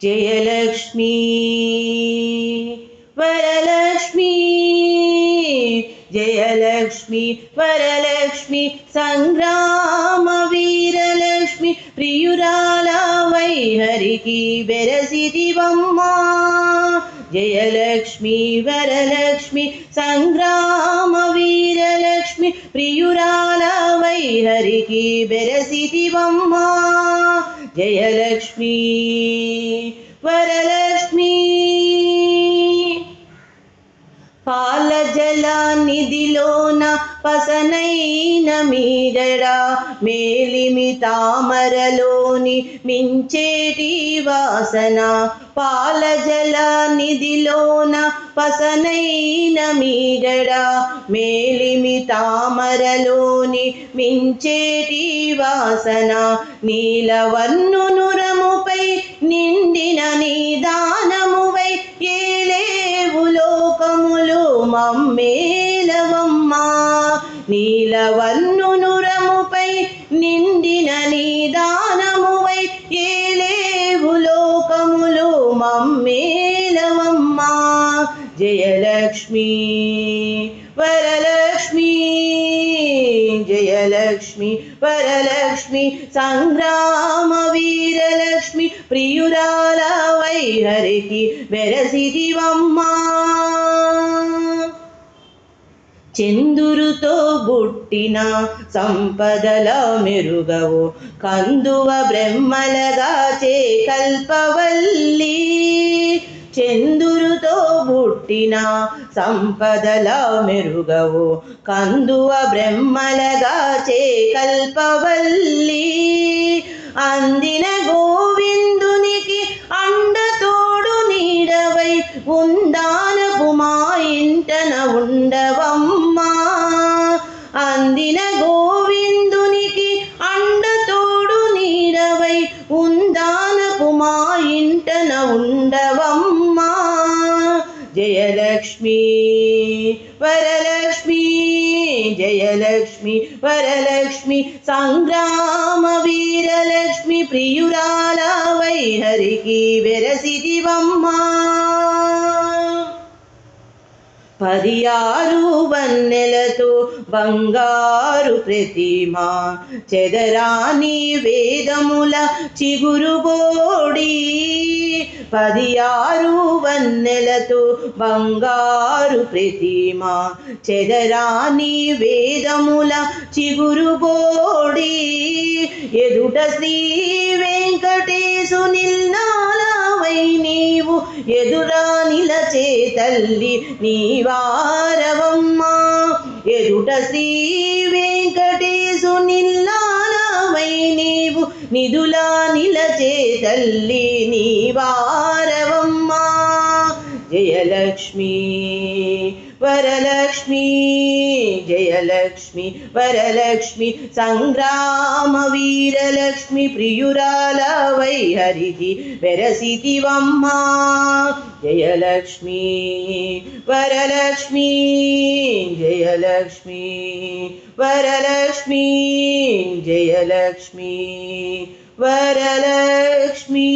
జయలక్ష్మీ వరలక్ష్మి జయలక్ష్మి వరలక్ష్మి సంగ్రామ వీరలక్ష్మి ప్రియురాల వైహరికి బెరసిదివమ్మా జయలక్ష్మి వరలక్ష్మి సంగ్రామ వీరలక్ష్మి ప్రియురాల వైహరికి బెరసిదివమ్మా జయలక్ష్మి వరలక్ష్మి పాల జల నిధిలోన పసనైన మీగడ మేలిమి తామరలోని మించేటి వాసన పాల జల నిధిలోన పసనైన మీగడ మేలిమి తామరలోని మించేటి వాసన నీలవన్ను నురముపై నిండిన నిదానమువై ఏలేవు లోకములు మమ్మే నీలవర్ణునురముపై నిండిన నిదానమువై ఏలేవు లోకములు మమ్మేలవమ్మా. జయలక్ష్మి వరలక్ష్మి జయలక్ష్మి వరలక్ష్మి సంగ్రామ వీరలక్ష్మి ప్రియురాల వైహరికి వెరసిదివమ్మా చందురుతో బుట్టిన సంపదల మెరుగవు. కందువ బ్రహ్మలగా చే కల్పవల్లి చందురుతో బుట్టిన సంపదల మెరుగవు. కందువ బ్రహ్మలగా చే కల్పవల్లి ఇంటన ఉండవమ్మా. జయలక్ష్మి వరలక్ష్మి జయలక్ష్మి వరలక్ష్మి సంగ్రామ వీరలక్ష్మి ప్రియురాల వైహరికి వెరసిదివమ్మా. పదియారు వన్నెలతో బంగారు ప్రతిమ చెదరాని వేదముల చిగురుబోడి పదియారు వన్నెలతో బంగారు ప్రతిమ చెదరాని వేదముల చిగురుబోడి ఎదుట శ్రీ ఎదురా నిలచే తల్లి నీవారవమ్మా ఎదుట శ్రీ వెంకటేశు నిల్లాలవై నీవు నిధులా నిలచే తల్లి నీవారవమ్మా జయలక్ష్మి వరలక్ష్మి జయలక్ష్మి వరలక్ష్మి సంగ్రామ వీరలక్ష్మి ప్రియురాల వైహరికి వెరసితివమ్మా జయలక్ష్మి వరలక్ష్మి జయలక్ష్మి వరలక్ష్మి జయలక్ష్మి వరలక్ష్మి